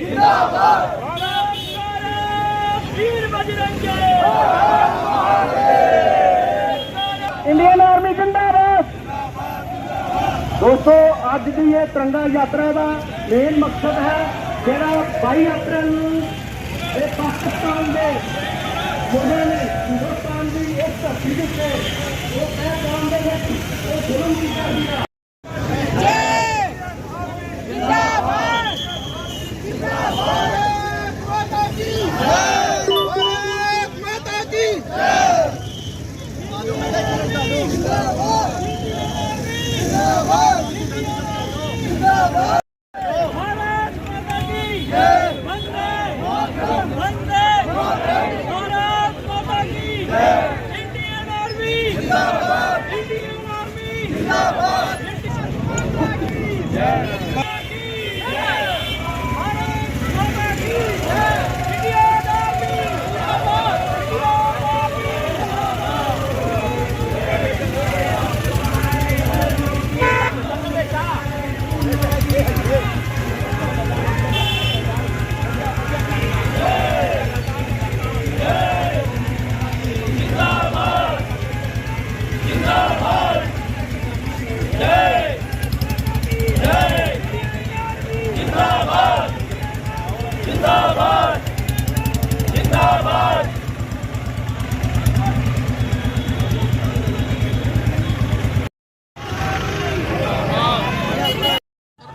जिंदाबाद भारत भारत वीर बजरंग जय ਦੋਸਤੋ, ਅੱਜ ਦੀ ਇਹ ਤਿਰੰਗਾ ਯਾਤਰਾ ਦਾ ਮੇਨ ਮਕਸਦ ਹੈ ਜਿਹੜਾ 22 ਅਪ੍ਰੈਲ ਨੂੰ ਇਹ ਪਾਕਿਸਤਾਨ ਦੇ ਲੋਕਾਂ ਨੇ ਹਿੰਦੁਸਤਾਨ ਦੀ ਇੱਕ ਧਰਤੀ ਦੇ ਉੱਤੇ, ਉਹ ਕਹਿ ਦੇ ਵਿੱਚ ਉਹ ਜ਼ੁਲਮ ਕੀਤਾ ਗਿਆ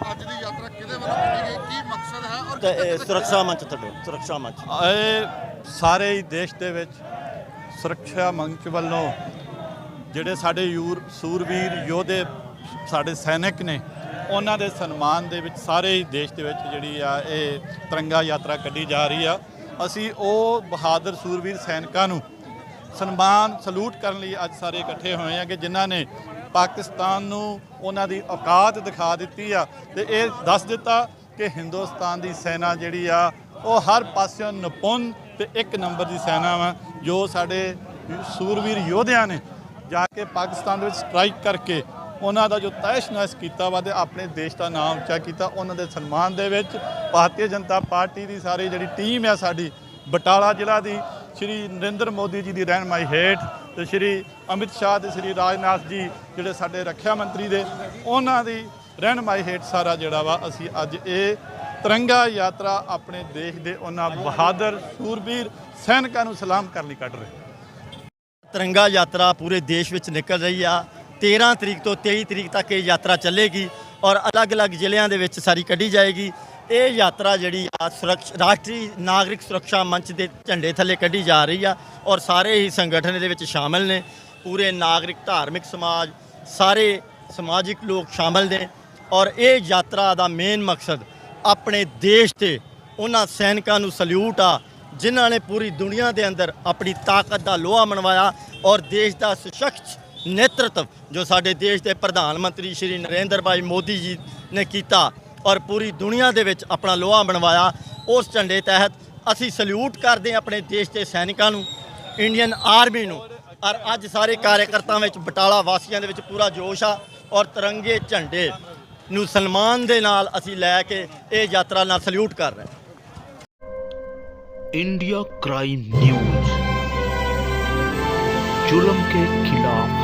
ਅੱਜ ਦੀ ਯਾਤਰਾ ਕਿਹਦੇ ਵੱਲੋਂ ਕੀਤੀ ਗਈ? ਕੀ ਮਕਸਦ ਹੈ ਔਰ ਤੇ ਇਹ ਸੁਰੱਖਿਆ ਮੰਚ ਤੁਹਾਡੇ ਸੁਰੱਖਿਆ ਮੰਚ। ਇਹ ਸਾਰੇ ਹੀ ਦੇਸ਼ ਦੇ ਵਿੱਚ ਸੁਰੱਖਿਆ ਮੰਚ ਵੱਲੋਂ ਜਿਹੜੇ ਸਾਡੇ ਯੂਰ ਸੂਰਵੀਰ ਯੋਧੇ ਸਾਡੇ ਸੈਨਿਕ ਨੇ ਉਹਨਾਂ ਦੇ ਸਨਮਾਨ ਦੇ ਵਿੱਚ ਸਾਰੇ ਹੀ ਦੇਸ਼ ਦੇ ਵਿੱਚ ਜਿਹੜੀ ਆ ਇਹ ਤਿਰੰਗਾ ਯਾਤਰਾ ਕੱਢੀ ਜਾ ਰਹੀ ਆ। ਅਸੀਂ ਉਹ ਬਹਾਦਰ ਸੂਰਵੀਰ ਸੈਨਿਕਾਂ ਨੂੰ ਸਨਮਾਨ, ਸਲੂਟ ਕਰਨ ਲਈ ਅੱਜ ਸਾਰੇ ਇਕੱਠੇ ਹੋਏ ਆ ਕਿ ਜਿਨ੍ਹਾਂ ਨੇ ਪਾਕਿਸਤਾਨ ਨੂੰ ਉਹਨਾਂ ਦੀ ਔਕਾਤ ਦਿਖਾ ਦਿੱਤੀ ਆ ਤੇ ਇਹ ਦੱਸ ਦਿੱਤਾ ਕਿ ਹਿੰਦੁਸਤਾਨ ਦੀ ਸੈਨਾ ਜਿਹੜੀ ਆ, ਉਹ ਹਰ ਪਾਸਿਓਂ ਨਿਪੁੰਨ ਤੇ ਇੱਕ ਨੰਬਰ ਦੀ ਸੈਨਾ ਵਾ, ਜੋ ਸਾਡੇ ਸੂਰਵੀਰ ਯੋਧਿਆਂ ਨੇ ਜਾ ਕੇ ਪਾਕਿਸਤਾਨ ਦੇ ਵਿੱਚ ਸਟ੍ਰਾਈਕ ਕਰਕੇ ਉਹਨਾਂ ਦਾ ਜੋ ਤੈਸ਼-ਨੈਸ਼ ਕੀਤਾ ਵਾ ਤੇ ਆਪਣੇ ਦੇਸ਼ ਦਾ ਨਾਮ ਉੱਚਾ ਕੀਤਾ, ਉਹਨਾਂ ਦੇ ਸਨਮਾਨ ਦੇ ਵਿੱਚ ਭਾਰਤੀ ਜਨਤਾ ਪਾਰਟੀ ਦੀ ਸਾਰੀ ਜਿਹੜੀ ਟੀਮ ਆ ਸਾਡੀ, ਬਟਾਲਾ ਜ਼ਿਲ੍ਹਾ ਦੀ, ਸ਼੍ਰੀ ਨਰਿੰਦਰ ਮੋਦੀ ਜੀ ਦੀ ਰਹਿਨਮਾਈ ਹੇਠ ਤੇ ਸ਼੍ਰੀ ਅਮਿਤ ਸ਼ਾਹ ਤੇ ਸ਼੍ਰੀ ਰਾਜਨਾਥ ਜੀ ਜਿਹੜੇ ਸਾਡੇ ਰੱਖਿਆ ਮੰਤਰੀ ਦੇ, ਉਹਨਾਂ ਦੀ ਰਹਿਨਮਾਈ ਹੇਠ ਸਾਰਾ ਜਿਹੜਾ ਵਾ ਅਸੀਂ ਅੱਜ ਇਹ ਤਿਰੰਗਾ ਯਾਤਰਾ ਆਪਣੇ ਦੇਸ਼ ਦੇ ਉਹਨਾਂ ਬਹਾਦਰ, ਸੂਰਬੀਰ ਸੈਨਿਕਾਂ ਨੂੰ ਸਲਾਮ ਕਰਨ ਲਈ ਕੱਢ ਰਹੇ ਤਿਰੰਗਾ ਯਾਤਰਾ ਪੂਰੇ ਦੇਸ਼ ਵਿੱਚ ਨਿਕਲ ਰਹੀ ਆ। 13 ਤਰੀਕ ਤੋਂ 23 ਤਰੀਕ ਤੱਕ ਇਹ ਯਾਤਰਾ ਚੱਲੇਗੀ ਔਰ ਅਲੱਗ-ਅਲੱਗ ਜ਼ਿਲ੍ਹਿਆਂ ਦੇ ਵਿੱਚ ਸਾਰੀ ਕੱਢੀ ਜਾਏਗੀ। ਇਹ ਯਾਤਰਾ ਜਿਹੜੀ ਆ ਸੁਰੱਖ, ਰਾਸ਼ਟਰੀ ਨਾਗਰਿਕ ਸੁਰੱਖਿਆ ਮੰਚ ਦੇ ਝੰਡੇ ਥੱਲੇ ਕੱਢੀ ਜਾ ਰਹੀ ਆ ਔਰ ਸਾਰੇ ਹੀ ਸੰਗਠਨ ਦੇ ਵਿੱਚ ਸ਼ਾਮਲ ਨੇ। ਪੂਰੇ ਨਾਗਰਿਕ, ਧਾਰਮਿਕ ਸਮਾਜ, ਸਾਰੇ ਸਮਾਜਿਕ ਲੋਕ ਸ਼ਾਮਲ ਨੇ ਔਰ ਇਹ ਯਾਤਰਾ ਦਾ ਮੇਨ ਮਕਸਦ ਆਪਣੇ ਦੇਸ਼ ਤੇ ਉਹਨਾਂ ਸੈਨਿਕਾਂ ਨੂੰ ਸਲੂਟ ਆ, ਜਿਨ੍ਹਾਂ ਨੇ ਪੂਰੀ ਦੁਨੀਆ ਦੇ ਅੰਦਰ ਆਪਣੀ ਤਾਕਤ ਦਾ ਲੋਹਾ ਮਨਵਾਇਆ ਔਰ ਦੇਸ਼ ਦਾ ਸਸ਼ਕਤ ਨੇਤਰਤਵ ਜੋ ਸਾਡੇ ਦੇਸ਼ ਦੇ ਪ੍ਰਧਾਨ ਮੰਤਰੀ ਸ਼੍ਰੀ ਨਰਿੰਦਰ ਭਾਈ ਮੋਦੀ ਜੀ ਨੇ ਕੀਤਾ ਔਰ ਪੂਰੀ ਦੁਨੀਆ ਦੇ ਵਿੱਚ ਆਪਣਾ ਲੋਹਾ ਬਣਵਾਇਆ ਉਸ ਝੰਡੇ ਤਹਿਤ ਅਸੀਂ ਸਲੂਟ ਕਰਦੇ ਹਾਂ ਆਪਣੇ ਦੇਸ਼ ਦੇ ਸੈਨਿਕਾਂ ਨੂੰ ਇੰਡੀਅਨ ਆਰਮੀ ਨੂੰ ਔਰ ਅੱਜ ਸਾਰੇ ਕਾਰਜਕਰਤਾਵਾਂ ਵਿੱਚ ਬਟਾਲਾ ਵਾਸੀਆਂ ਦੇ ਵਿੱਚ ਪੂਰਾ ਜੋਸ਼ ਆ ਔਰ ਤਿਰੰਗੇ ਝੰਡੇ ਨੂੰ ਸਨਮਾਨ ਦੇ ਨਾਲ ਅਸੀਂ ਲੈ ਕੇ ਇਹ ਯਾਤਰਾ ਨਾਲ ਸਲੂਟ ਕਰ ਰਹੇ ਹਾਂ इंडिया क्राइम न्यूज जुल्म के खिलाफ